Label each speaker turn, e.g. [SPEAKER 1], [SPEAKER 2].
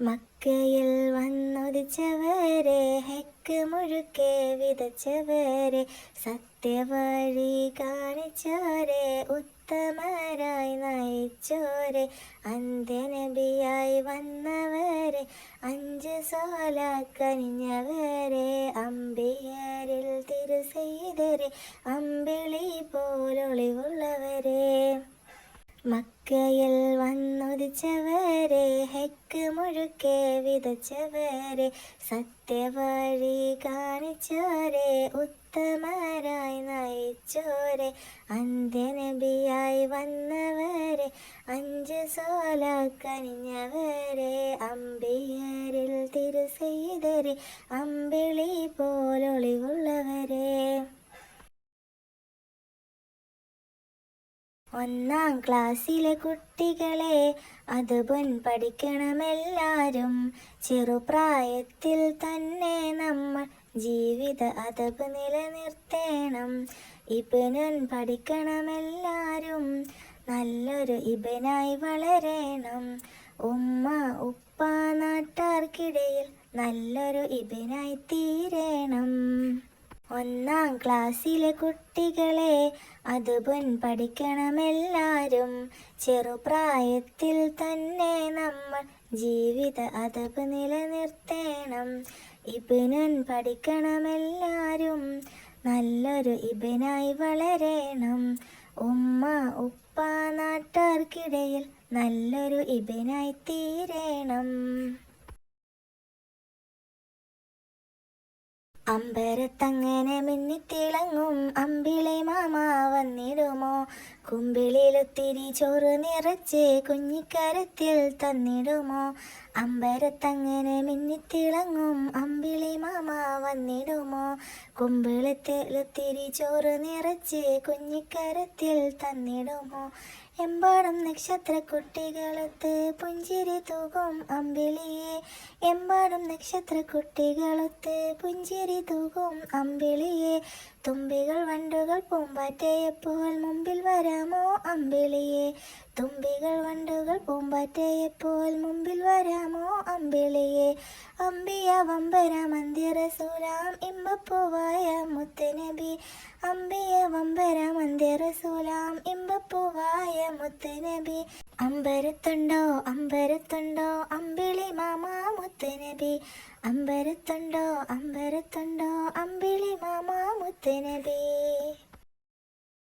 [SPEAKER 1] മക്കയിൽ വന്നുദിച്ചവരെ ഹെക്ക് മുഴുക്കെ വിതച്ചവരെ സത്യവഴി കാണിച്ചോരെ ഉത്തമരായി നയിച്ചോരെ അന്ത്യനബിയായി വന്നവരെ അഞ്ച് സോല കനിഞ്ഞവരെ അമ്പിയരിൽ തിരുസെയ്തരെ അമ്പിളി പോലൊളിവുള്ളവരെ. മക്കയിൽ വന്നുദിച്ചവരെ ഹെക്ക് മുഴുക്കെ വിതച്ചവരെ സത്യവഴി കാണിച്ചോരെ ഉത്തമരായി നയിച്ചോരെ അന്ത്യനബിയായി വന്നവരെ അഞ്ച് സോല കനിഞ്ഞവരെ അമ്പിയരിൽ തിരുസെയ്തരെ ഒന്നാം ക്ലാസ്സിലെ കുട്ടികളെ അത് പഠിക്കണമെല്ലാരും ചെറുപ്രായത്തിൽ തന്നെ നമ്മൾ ജീവിത അതപ് നിലനിർത്തേണം. ഇബനൻ പഠിക്കണമെല്ലാരും നല്ലൊരു ഇബനായി വളരണം. ഉമ്മ ഉപ്പ നാട്ടാർക്കിടയിൽ നല്ലൊരു ഇബനായി തീരണം. ഒന്നാം ക്ലാസ്സിലെ കുട്ടികളെ അത് പൊൻ പഠിക്കണമെല്ലാരും. ചെറുപ്രായത്തിൽ തന്നെ നമ്മൾ ജീവിത അതപ് നിലനിർത്തേണം. ഇബിനൻ പഠിക്കണമെല്ലാരും നല്ലൊരു ഇബിനായി വളരണം. ഉമ്മ ഉപ്പ നാട്ടാർക്കിടയിൽ നല്ലൊരു ഇബിനായി തീരണം. അമ്പരത്തങ്ങനെ മിന്നിത്തിളങ്ങും അമ്പിളി മാമ വന്നിടുമോ? കുമ്പിളിലൊത്തിരി ചോറ് നിറച്ച് കുഞ്ഞിക്കരത്തിൽ തന്നിടുമോ? അമ്പരത്തങ്ങനെ മിന്നിത്തിളങ്ങും അമ്പിളി മാമ വന്നിടുമോ? കുമ്പിളത്തിലൊത്തിരി ചോറ് നിറച്ച് കുഞ്ഞിക്കരത്തിൽ തന്നിടുമോ? എമ്പാടും നക്ഷത്ര കുട്ടികളൊത്ത് പുഞ്ചിരി തൂകും അമ്പിളിയെ. എമ്പാടും നക്ഷത്ര കുട്ടികളൊത്ത് പുഞ്ചിരി തൂകും അമ്പിളിയെ. തുമ്പികൾ വണ്ടുകൾ പൂമ്പാറ്റയെപ്പോൾ മുമ്പിൽ വരാമോ അമ്പിളിയെ? തുമ്പികൾ വണ്ടുകൾ പൂമ്പാറ്റയെപ്പോൾ മുമ്പിൽ വരാമോ അമ്പിളിയെ? അമ്പിയ വമ്പര മന്ദിരസൂലാം ഇമ്പപ്പൂവായ മുത്തനബി. അമ്പിയ വമ്പര മന്ദിരസൂലാം ഇമ്പപ്പൂവായ മുത്തനബി. അമ്പരത്തുണ്ടോ അമ്പരത്തുണ്ടോ അമ്പിളി മാമാ മുത്തനബി. അമ്പരത്തുണ്ടോ അമ്പരത്തുണ്ടോ അമ്പിളി മാമ മുത്തനബി